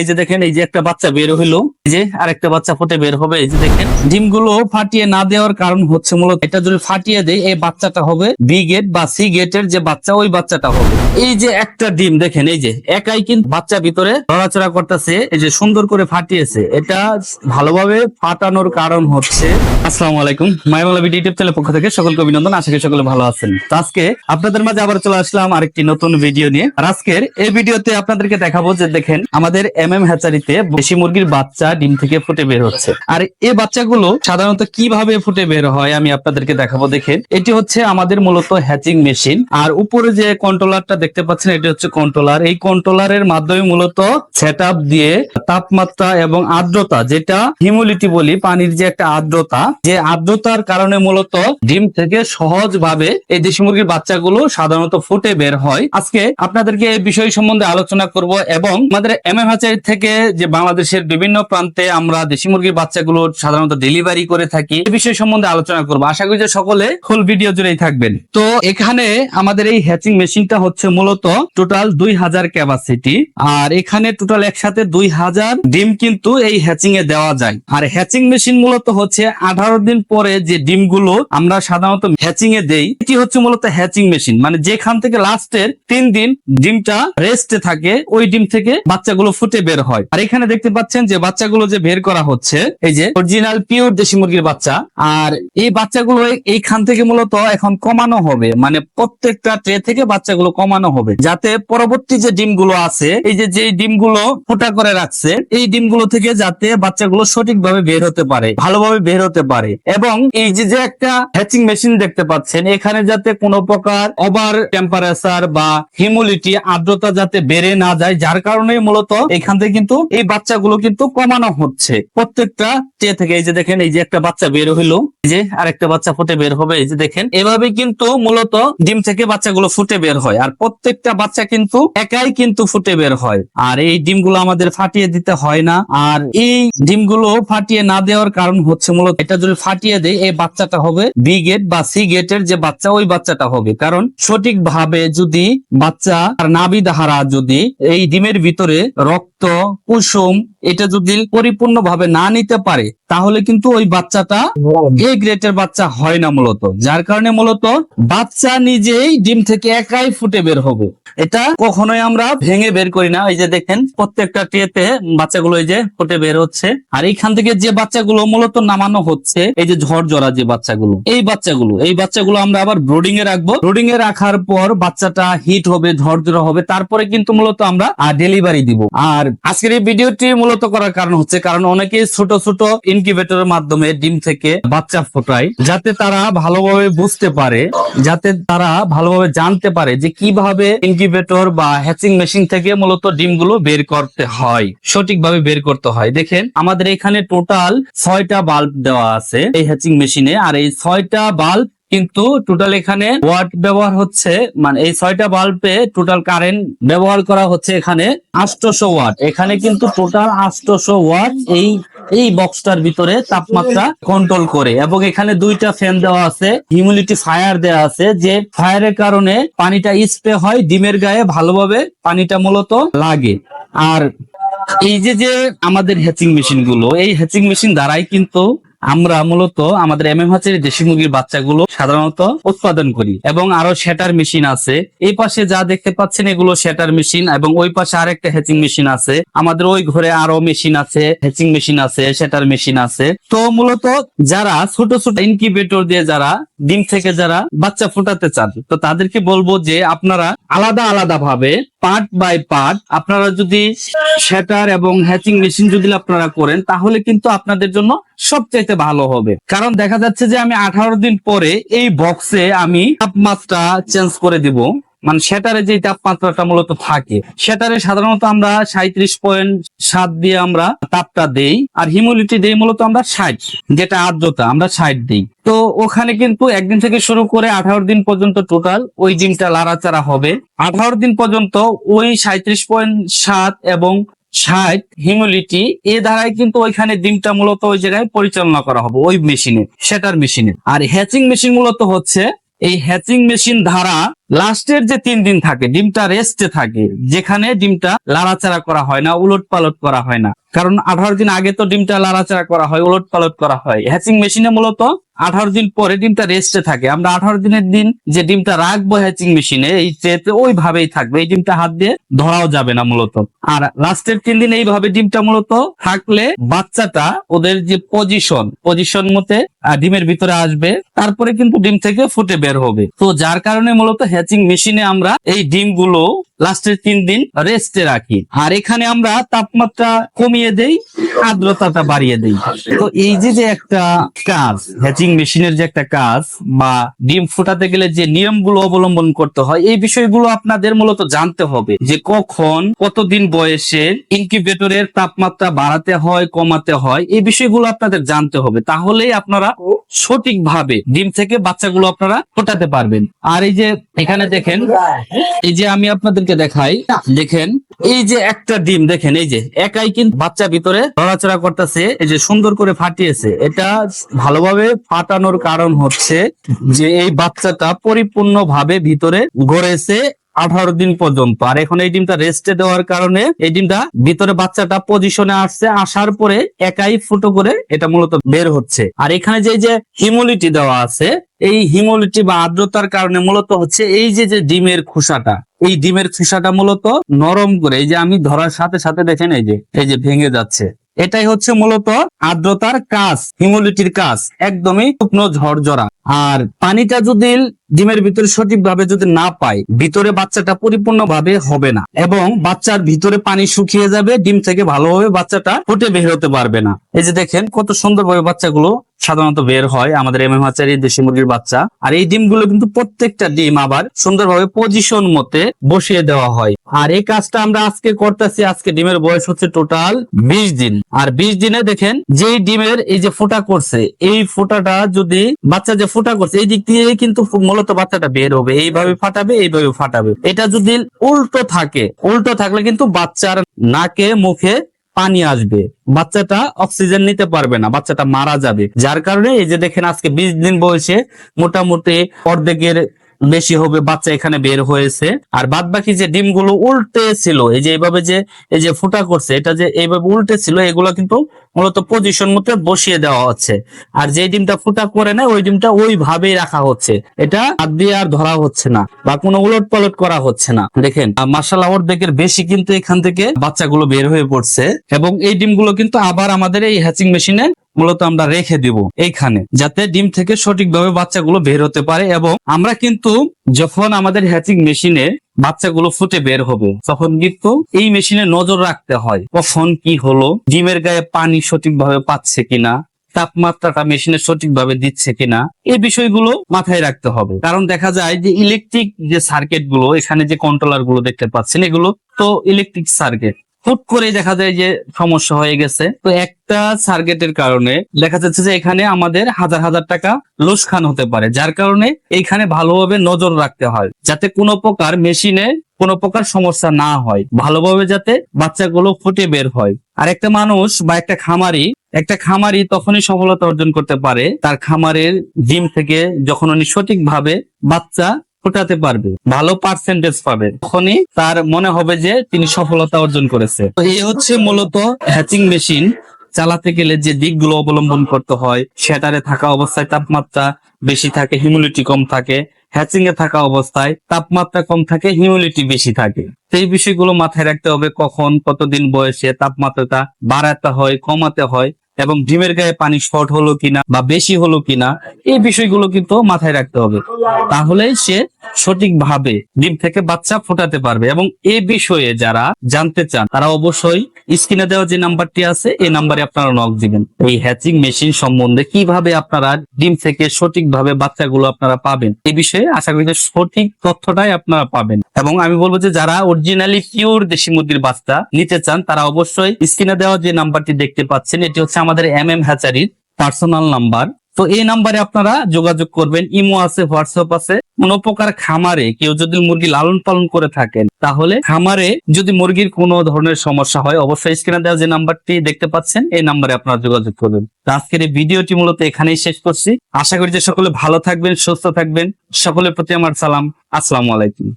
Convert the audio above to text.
এই যে দেখেন, এই যে একটা বাচ্চা বের হইল। এই যে আরেকটা বাচ্চা ফুটে বের হবে। এই যে দেখেন, ডিমগুলো ফাটিয়ে না দেওয়ার কারণ হচ্ছে মূলত এটা যদি ফাটিয়ে দেয়, এই বাচ্চাটা হবে বি গেট বা সি গেটের যে বাচ্চা, ওই বাচ্চাটা হবে। এই যে একটা ডিম, দেখেন, এই যে একাই কিন্তু বাচ্চা ভিতরে নড়াচড়া করতেছে, এই যে সুন্দর করে ফাটিয়েছে। এটা ভালোভাবে ফাটানোর কারণ হচ্ছে, আসসালামু আলাইকুম। মাই বাংলা ভিডিও ইউটিউব পক্ষ থেকে সকলকে অভিনন্দন। আশা করি সকলে ভালো আছেন। তো আজকে আপনাদের মাঝে আবার চলে আসলাম আরেকটি নতুন ভিডিও নিয়ে। আর আজকের এই ভিডিওতে আপনাদেরকে দেখাবো যে দেখেন, আমাদের এম এম হ্যাচারিতে দেশি মুরগির বাচ্চা ডিম থেকে ফুটে বের হচ্ছে। আর এই বাচ্চাগুলো সাধারণত কীভাবে ফুটে বের হয় আমি আপনাদেরকে দেখাবো দেখেন। এটি হচ্ছে আমাদের মূলত হ্যাচিং মেশিন আর উপরে যে কন্ট্রোলারটা দেখতে পাচ্ছেন, এটি হচ্ছে কন্ট্রোলার এই কন্ট্রোলারের মাধ্যমে মূলত সেট দিয়ে তাপমাত্রা এবং আর্দ্রতা, যেটা হিউমিডিটি বলি, পানির যে একটা আর্দ্রতা, যে আর্দ্রতার কারণে মূলত ডিম থেকে সহজভাবে এই দেশি মুরগির বাচ্চাগুলো সাধারণত ফুটে বের হয়। আজকে আপনাদেরকে এই বিষয় সম্বন্ধে আলোচনা করব এবং আমাদের এম এম থেকে যে বাংলাদেশের বিভিন্ন প্রান্তে আমরা দেশি মুরগির বাচ্চাগুলো সাধারণত ডেলিভারি করে থাকি এই বিষয় সম্বন্ধে আলোচনা করব। আশা করি যে সকলে ফুল ভিডিও জুড়েই থাকবেন। তো এখানে আমাদের এই হ্যাচিং মেশিনটা হচ্ছে মূলত টোটাল দুই হাজার ক্যাপাসিটি আর এখানে টোটাল একসাথে দুই হাজার ডিম কিন্তু এই হ্যাচিং এ দেওয়া যায়। আর হ্যাচিং মেশিন মূলত হচ্ছে আঠারো দিন পরে যে ডিমগুলো আমরা সাধারণত হ্যাচিং এ দেই, এটি হচ্ছে মূলত হ্যাচিং মেশিন মানে যেখান থেকে লাস্টের তিন দিন ডিমটা রেস্টে থাকে, ওই ডিম থেকে বাচ্চাগুলো ফুটে বের হয়। আর এখানে দেখতে পাচ্ছেন যে বাচ্চাগুলো যে বের করা হচ্ছে, এই যে অরিজিনাল পিওর দেশি মুরগির বাচ্চা, আর এই বাচ্চাগুলো এইখান থেকে মূলত এখন কমানো হবে। মানে প্রত্যেকটা ট্রে থেকে বাচ্চাগুলো কমানো হবে। যাতে পরবর্তী যে ডিমগুলো আছে, এই যে যে ডিমগুলো ফোটা করে রাখছে, এই ডিমগুলো থেকে যাতে বাচ্চাগুলো সঠিকভাবে বের হতে পারে, ভালোভাবে বের হতে পারে। এবং এই যে যে একটা হ্যাচিং মেশিন দেখতে পাচ্ছেন, এখানে যাতে কোনো প্রকার ওভার টেম্পারেচার বা হিউমিডিটি আর্দ্রতা যাতে বেড়ে না যায়, যার কারণে মূলত এখান থেকে কিন্তু এই বাচ্চাগুলো কিন্তু কমানো হচ্ছে। প্রত্যেকটা ট্রে থেকে এই যে দেখেন, এই যে একটা বাচ্চা বের হইল, এই যে আরেকটা বাচ্চা ফুটে বের হবে, এই যে দেখেন, এভাবে কিন্তু মূলত ডিম থেকে বাচ্চাগুলো ফুটে বের হয়। আর প্রত্যেকটা বাচ্চা কিন্তু একাই কিন্তু ফুটে বের হয়। আর এই ডিমগুলো আমাদের ফাটিয়ে দিতে হয় না। আর এই ডিমগুলো ফাটিয়ে না দেওয়ার কারণ হচ্ছে মূলত এটা যদি ফাটিয়ে দেয়, এই বাচ্চাটা হবে বি গেট বা সি গেটের যে বাচ্চা, ওই বাচ্চাটা হবে। কারণ সঠিকভাবে যদি বাচ্চা আর নাবি দাহারা যদি এই ডিমের ভিতরে রক্ত কুসুম এটা যদি পরিপূর্ণভাবে না নিতে পারে তাহলে কিন্তু ওই বাচ্চাটা এ গ্রেটের বাচ্চা হয় না মূলত। যার কারণে মূলত বাচ্চা নিজেই ডিম থেকে একাই ফুটে বের হবে। এটা কখনোই আমরা ভেঙে বের করি না। এই যে দেখেন প্রত্যেকটা ট্রেতে বাচ্চাগুলো এই যে ফুটে বের হচ্ছে। আর এইখান থেকে যে বাচ্চাগুলো মূলত নামানো হচ্ছে এই যে ঝড় জরা যে বাচ্চাগুলো এই বাচ্চাগুলো এই বাচ্চাগুলো আমরা আবার ব্রোডিং এ রাখব। ব্রোডিং এ রাখার পর বাচ্চাটা হিট হবে ঝড় জরা হবে তারপরে কিন্তু মূলত আমরা ডেলিভারি দিব। আর আজকের এই ভিডিওটি মূলত করার কারণ হচ্ছে কারণ অনেকেই ছোট ছোট ইনকিউবেটরের মাধ্যমে ডিম থেকে বাচ্চা ফোটায়, যাতে তারা ভালোভাবে বুঝতে পারে, যাতে তারা ভালোভাবে জানতে পারে যে কীভাবে ইনকিউবেটর বা হ্যাচিং মেশিন থেকে মূলত ডিমগুলো বের করতে হয়, সঠিকভাবে বের করতে হয়। দেখেন, আমাদের এখানে টোটাল ছয়টা বাল্ব দেওয়া আছে এই হ্যাচিং মেশিনে, আর এই ছয়টা বাল্ব কিন্তু টোটাল এখানে ওয়াট ব্যবহার হচ্ছে মানে এই ছয়টা বাল্বে টোটাল কারেন্ট ব্যবহার করা হচ্ছে এখানে আটশোশো ওয়াট। এখানে কিন্তু টোটাল আটশোশো ওয়াট এই এই বক্সটার ভিতরে তাপমাত্রা কন্ট্রোল করে এবং এখানে দুইটা ফ্যান দেওয়া আছে হিউমিডিটি ফায়ার দেওয়া আছে, যে ফায়ারের কারণে পানিটা স্প্রে হয়, ডিমের গায়ে ভালোভাবে পানিটা মূলত লাগে। আর এই যে যে আমাদের হ্যাচিং মেশিনগুলো, এই হ্যাচিং মেশিন দ্বারাই কিন্তু আমরা মূলত আমাদের এম এম হাচের দেশি মুরগির বাচ্চাগুলো সাধারণত উৎপাদন করি এবং আরও শেটার মেশিন আছে। এই পাশে যা দেখতে পাচ্ছেন এগুলো শেটার মেশিন এবং ওই পাশে আরেকটা হ্যাচিং মেশিন আছে। আমাদের ওই ঘরে আরও মেশিন আছে, হ্যাচিং মেশিন আছে শেটার মেশিন আছে। তো মূলত যারা ছোট ছোট ইনকিউবেটর দিয়ে যারা ডিম থেকে যারা বাচ্চা ফোটাতে চান, তো তাদেরকে বলব যে আপনারা আলাদা আলাদা ভাবে পার্ট বাই পার্ট আপনারা যদি শেটার এবং হ্যাচিং মেশিন যদি আপনারা করেন, তাহলে কিন্তু আপনাদের জন্য সবচাইতে ভালো হবে। কারণ দেখা যাচ্ছে যে আমি আঠারো দিন পরে এই বক্সে আমি তাপমাত্রা চেঞ্জ করে দিব। মানে সেটারে যে তাপমাত্রাটা মূলত থাকে, সেটারে সাধারণত আমরা সাঁত্রিশ পয়েন্ট সাত দিয়ে আমরা তাপটা দেই, আর হিউমিডিটি দেই মূলত আমরা ষাট, যেটা আর্দ্রতা আমরা ষাট দিই। তো ওখানে কিন্তু একদিন থেকে শুরু করে আঠারো দিন পর্যন্ত টোটাল ওই ডিমটা লাড়াচাড়া হবে। আঠারো দিন পর্যন্ত ওই সাঁত্রিশ পয়েন্ট সাত এবং ষাট হিউমিডিটি এ দ্বারাই কিন্তু ওইখানে ডিমটা মূলত ওই জায়গায় পরিচালনা করা হবে, ওই মেশিনে, সেটার মেশিনে। আর হ্যাচিং মেশিন মূলত হচ্ছে, এই হ্যাচিং মেশিন দ্বারা লাস্টের যে তিন দিন থাকে, ডিমটা রেস্টে থাকে, যেখানে ডিমটা লাড়াচাড়া করা হয় না উলট পালট করা হয় না। কারণ আঠারো দিন আগে তো ডিমটা লাড়াচাড়া করা হয় উলট পালট করা হয়। হ্যাচিং মেশিনে মূলত আঠারো দিন পরে ডিমটা রেস্টে থাকে। আমরা আঠারো দিনের দিন যে ডিমটা রাখব হ্যাচিং মেশিনে এই ট্রেতে ওইভাবেই থাকবে। এই ডিমটা হাত দিয়ে ধরাও যাবে না মূলত। আর লাস্টের তিন দিন এইভাবে ডিমটা মূলত থাকলে বাচ্চাটা ওদের যে পজিশন পজিশন মতে ডিমের ভিতরে আসবে, তারপরে কিন্তু ডিম থেকে ফুটে বের হবে। তো যার কারণে মূলত হ্যাচিং মেশিনে আমরা এই ডিমগুলো লাস্টের তিন দিন রেস্টে রাখি। আর এখানে আমরা তাপমাত্রা কমিয়ে দেই, আর্দ্রতাটা বাড়িয়ে দেই। তো এই যে যে একটা কাজ হ্যাচিং মেশিনের যে একটা কাজ বা ডিম ফুটাতে গেলে যে নিয়মগুলো অবলম্বন করতে হয়, এই বিষয়গুলো আপনাদের মূলত জানতে হবে যে কখন, কতদিন বয়সে ইনকিউবেটরের তাপমাত্রা বাড়াতে হয়, কমাতে হয়, এই বিষয়গুলো আপনাদের জানতে হবে। তাহলেই আপনারা সঠিকভাবে ডিম থেকে বাচ্চাগুলো আপনারা ফোটাতে পারবেন। আর এই যে এখানে দেখেন এই যে আমি আপনাদেরকে দেখাই দেখেন এই যে একটা ডিম দেখেন এই যে একাই কিন্তু বাচ্চা ভিতরে নড়াচড়া করতেছে এই যে সুন্দর করে ফাটিয়েছে। এটা ভালোভাবে ফাটানোর কারণ হচ্ছে যে এই বাচ্চাটা পরিপূর্ণ ভাবে ভিতরে গড়েছে আঠারো দিন পর্যন্ত। আর এখন এই ডিমটা রেস্টে দেওয়ার কারণে এই ডিমটা ভিতরে বাচ্চাটা পজিশনে আসছে, আসার পরে একাই ফুটো করে এটা মূলত বের হচ্ছে। আর এখানে যে যে হিমোলিটি দেওয়া আছে, এই হিমোলিটি বা আর্দ্রতার কারণে মূলত হচ্ছে এই যে যে ডিমের খোসাটা, এই ডিমের খোসাটা মূলত নরম করে, এই যে আমি ধরার সাথে সাথে দেখেন এই যে এই যে ভেঙে যাচ্ছে। এটাই হচ্ছে মূলত আর্দ্রতার কাজ, হিমোলিটির কাজ, একদমই শুকনো ঝরঝরা। আর পানিটা যদি ডিমের ভিতরে সঠিকভাবে যদি না পায়, ভিতরে বাচ্চাটা পরিপূর্ণভাবে হবে না এবং বাচ্চার ভিতরে পানি শুকিয়ে যাবে, ডিম থেকে ভালোভাবে বাচ্চাটা ফুটে বের হতে পারবে না। এই যে দেখেন, কত সুন্দরভাবে বাচ্চাগুলো সাধারণত বের হয়, আমাদের এম এম হাচারি দেশি মুরগির বাচ্চা। আর এই ডিমগুলো কিন্তু প্রত্যেকটা ডিম আবার সুন্দরভাবে পজিশন মতে বসিয়ে দেওয়া হয়। আর এই কাজটা আমরা আজকে করতেছি, আজকে ডিমের বয়স হচ্ছে টোটাল বিশ দিন। আর বিশ দিনে দেখেন, যেই ডিমের এই যে ফোটা করছে, এই ফোটাটা যদি বাচ্চা যে ফোটা করছে, এই দিক দিয়ে কিন্তু মূলত বাচ্চাটা বের হবে, এইভাবে ফাটাবে এইভাবে ফাটাবে। এটা যদি উল্টো থাকে, উল্টো থাকলে কিন্তু বাচ্চার নাকে, মুখে পানি আসবে। বাচ্চাটা অক্সিজেন নিতে পারবে না, বাচ্চাটা মারা যাবে। যার কারণে এই যে দেখেন আজকে বিশ দিন বয়সে মোটামুটি অর্ধেকের বেশি হবে, বাচ্চা এখানে বের হয়েছে। আর বাদ বাকি যে ডিমগুলো উল্টে ছিল, এই যে এইভাবে যে, এই যে ফুটা করছে, এটা যে এইভাবে উল্টে ছিল, এগুলো কিন্তু মূলত পজিশন মতো বসিয়ে দেওয়া হচ্ছে। আর যে ডিমটা ফুটা করে নেয় ওই ডিমটা ওইভাবেই রাখা হচ্ছে। এটা হাত দিয়ে আর ধরা হচ্ছে না, বা কোনো উলট পালট করা হচ্ছে না। দেখেন মার্শাল অর্ধেকের বেশি কিন্তু এখান থেকে বাচ্চাগুলো বের হয়ে পড়ছে। এবং এই ডিমগুলো কিন্তু আবার আমাদের এই হ্যাচিং মেশিনে মূলত আমরা রেখে দিব এইখানে, যাতে ডিম থেকে সঠিকভাবে বাচ্চাগুলো বের হতে পারে এবং আমরা কিন্তু যখন আমাদের হ্যাচিং মেশিনে বাচ্চাগুলো ফুটে বের হবে, তখন কিন্তু এই মেশিনে নজর রাখতে হয় কখন কি হলো, ডিমের গায়ে পানি সঠিকভাবে পাচ্ছে কিনা, তাপমাত্রাটা মেশিনে সঠিকভাবে দিচ্ছে কিনা, এই বিষয়গুলো মাথায় রাখতে হবে। কারণ দেখা যায় যে ইলেকট্রিক যে সার্কিটগুলো, এখানে যে কন্ট্রোলারগুলো দেখতে পাচ্ছেন, এগুলো তো ইলেকট্রিক সার্কিট হুট করে দেখা যায় যে সমস্যা হয়ে গেছে। তো একটা সার্কিটের কারণে দেখা যাচ্ছে যে এখানে আমাদের হাজার হাজার টাকা লোসখান হতে পারে। যার কারণে এইখানে ভালোভাবে নজর রাখতে হয়, যাতে কোনো প্রকার মেশিনে কোনো প্রকার সমস্যা না হয়। ভালোভাবে যাতে বাচ্চাগুলো ফুটে বের হয়। আর একটা মানুষ বা একটা খামারি একটা খামারি তখনই সফলতা অর্জন করতে পারে তার খামারের ডিম থেকে, যখন উনি সঠিকভাবে বাচ্চা ফোটাতে পারবে, ভালো পার্সেন্টেজ পাবে। তখনই তার মনে হবে যে তিনি সফলতা অর্জন করেছে। তো এই হচ্ছে মূলত হ্যাচিং মেশিন চালাতে গেলে যে দিকগুলো অবলম্বন করতে হয় সেটারে থাকা অবস্থায় তাপমাত্রা বেশি থাকে হিউমিডিটি কম থাকে হ্যাচিং এ থাকা অবস্থায় তাপমাত্রা কম থাকে হিউমিডিটি বেশি থাকে। সেই বিষয়গুলো মাথায় রাখতে হবে কখন, কতদিন বয়সে তাপমাত্রাটা বাড়াতে হয়, কমাতে হয়। এবং ডিমের গায়ে পানি শর্ট হলো কিনা বা বেশি হলো কিনা, এই বিষয়গুলো কিন্তু মাথায় রাখতে হবে। তাহলে সে সঠিকভাবে ডিম থেকে বাচ্চা ফোটাতে পারবে এবং এই বিষয়ে যারা জানতে চান, তারা অবশ্যই স্ক্রিনে দেওয়া যে নাম্বারটি আছে এই নাম্বারে আপনারা নক দিবেন। এই হ্যাচিং মেশিন সম্বন্ধে কীভাবে আপনারা ডিম থেকে সঠিকভাবে বাচ্চাগুলো আপনারা পাবেন এই বিষয়ে আশা করি সঠিক তথ্যটাই আপনারা পাবেন। এবং আমি বলব যে যারা অরিজিনালি পিওর দেশি মুরগির বাচ্চা নিতে চান, তারা অবশ্যই স্ক্রিনে দেওয়া যে নাম্বারটি দেখতে পাচ্ছেন, এটি হচ্ছে আমাদের এম এম হ্যাচারির পার্সোনাল নাম্বার তো এই নাম্বারে আপনারা যোগাযোগ করবেন, ইমো আছে হোয়াটসঅ্যাপ আছে। কোন প্রকার খামারে কেউ যদি মুরগি লালন পালন করে থাকেন, তাহলে খামারে যদি মুরগির কোনো ধরনের সমস্যা হয়, অবশ্যই স্ক্রিনে দেওয়া যে নাম্বারটি দেখতে পাচ্ছেন, এই নাম্বারে আপনারা যোগাযোগ করবেন। আজকের এই ভিডিওটি মূলত এখানেই শেষ করছি। আশা করি যে সকলে ভালো থাকবেন, সুস্থ থাকবেন। সকলের প্রতি আমার সালাম। আসসালামু আলাইকুম।